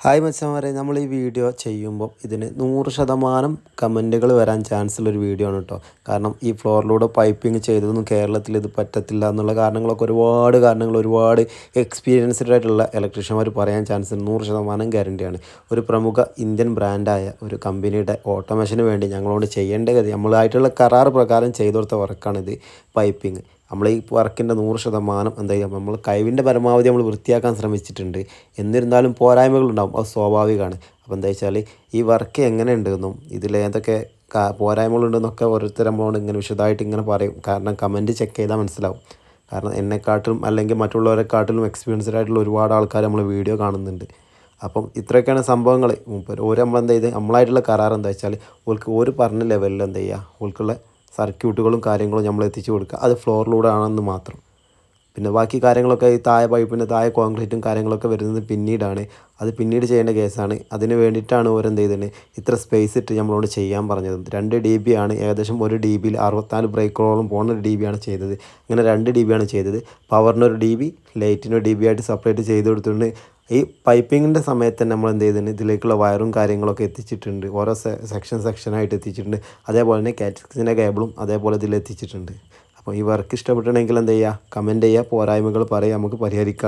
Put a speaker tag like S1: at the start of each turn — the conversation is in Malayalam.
S1: ഹായ് മച്ചന്മാരെ നമ്മൾ ഈ വീഡിയോ ചെയ്യുമ്പോൾ ഇതിന് നൂറ് ശതമാനം കമന്റുകൾ വരാൻ ചാൻസ് ഉള്ള ഒരു വീഡിയോ ആണ് കേട്ടോ. കാരണം ഈ ഫ്ലോറിലൂടെ പൈപ്പിംഗ് ചെയ്തതൊന്നും കേരളത്തിൽ ഇത് പറ്റത്തില്ല എന്നുള്ള കാരണങ്ങളൊക്കെ ഒരുപാട് കാരണങ്ങൾ ഒരുപാട് എക്സ്പീരിയൻസ്ഡ് ആയിട്ടുള്ള ഇലക്ട്രീഷ്യന്മാർ പറയാൻ ചാൻസ് നൂറ് ശതമാനം ഗ്യാരണ്ടിയാണ് ഒരു പ്രമുഖ ഇന്ത്യൻ ബ്രാൻഡായ ഒരു കമ്പനിയുടെ ഓട്ടോമേഷന് വേണ്ടി ഞങ്ങളോട് ചെയ്യേണ്ട ഗതി നമ്മളായിട്ടുള്ള കരാർ പ്രകാരം ചെയ്തു കൊടുത്ത വർക്കാണിത് പൈപ്പിംഗ്. നമ്മൾ ഈ വർക്കിന്റെ നൂറ് ശതമാനം എന്താ ചെയ്യുക നമ്മൾ കഴിവിന്റെ പരമാവധി നമ്മൾ വൃത്തിയാക്കാൻ ശ്രമിച്ചിട്ടുണ്ട്. എന്നിരുന്നാലും പോരായ്മകളുണ്ടാകും അത് സ്വാഭാവികമാണ്. അപ്പോൾ എന്താ വെച്ചാൽ ഈ വർക്ക് എങ്ങനെ ഉണ്ടെന്നും ഇതിൽ ഏതൊക്കെ പോരായ്മകളുണ്ടെന്നൊക്കെ ഓരോരുത്തർ നമ്മളോട് ഇങ്ങനെ വിശദമായിട്ട് ഇങ്ങനെ പറയും. കാരണം കമന്റ് ചെക്ക് ചെയ്താൽ മനസ്സിലാവും. കാരണം എന്നെക്കാട്ടിലും അല്ലെങ്കിൽ മറ്റുള്ളവരെക്കാട്ടിലും എക്സ്പീരിയൻസ്ഡ് ആയിട്ടുള്ള ഒരുപാട് ആൾക്കാർ നമ്മൾ വീഡിയോ കാണുന്നുണ്ട്. അപ്പം ഇത്രയൊക്കെയാണ് സംഭവങ്ങൾ. ഓരോ നമ്മൾ എന്താ ചെയ്ത് നമ്മളായിട്ടുള്ള കരാർ എന്താ വെച്ചാൽ ഓൾക്ക് ഒരു പറഞ്ഞ ലെവലിൽ എന്താ ചെയ്യുക ഓൾക്കുള്ള സർക്യൂട്ടുകളും കാര്യങ്ങളും നമ്മൾ എത്തിച്ചു കൊടുക്കുക. അത് ഫ്ലോറിലൂടെ ആണെന്ന് മാത്രം. പിന്നെ ബാക്കി കാര്യങ്ങളൊക്കെ ഈ താഴെ പൈപ്പിന്റെ താഴെ കോൺക്രീറ്റും കാര്യങ്ങളൊക്കെ വരുന്നത് പിന്നീടാണ്. അത് പിന്നീട് ചെയ്യേണ്ട കേസാണ്. അതിന് വേണ്ടിയിട്ടാണ് ഓരെന്ത് ചെയ്തത്? ഇത്ര സ്പേസ് ഇട്ട് നമ്മളോട് ചെയ്യാൻ പറഞ്ഞത്. രണ്ട് ഡി ബി ആണ് ഏകദേശം ഒരു ഡി ബിയിൽ അറുപത്തിനാല് ബ്രേക്കോളം പോകുന്ന ഒരു ഡി ബി ആണ് ചെയ്തത്. അങ്ങനെ രണ്ട് ഡി ബി ആണ് ചെയ്തത്. പവറിനൊരു ഡി ബി ലൈറ്റിനൊരു ഡി ബി ആയിട്ട് സെപ്പറേറ്റ് ചെയ്ത് കൊടുത്തിട്ടുണ്ട്. ഈ പൈപ്പിങ്ങിന്റെ സമയത്ത് തന്നെ നമ്മൾ എന്ത് ചെയ്തിട്ടുണ്ട്? ഇതിലേക്കുള്ള വയറും കാര്യങ്ങളൊക്കെ എത്തിച്ചിട്ടുണ്ട്. ഓരോ സെക്ഷൻ സെക്ഷനായിട്ട് എത്തിച്ചിട്ടുണ്ട്. അതേപോലെ തന്നെ കാറ്റക്സിന്റെ കേബിളും അതേപോലെ ഇതിൽ എത്തിച്ചിട്ടുണ്ട്. അപ്പോൾ ഈ വർക്ക് ഇഷ്ടപ്പെട്ടിട്ടുണ്ടെങ്കിൽ എന്ത് ചെയ്യുക? കമന്റ് ചെയ്യുക. പോരായ്മകൾ പറയുക. നമുക്ക് പരിഹരിക്കാം.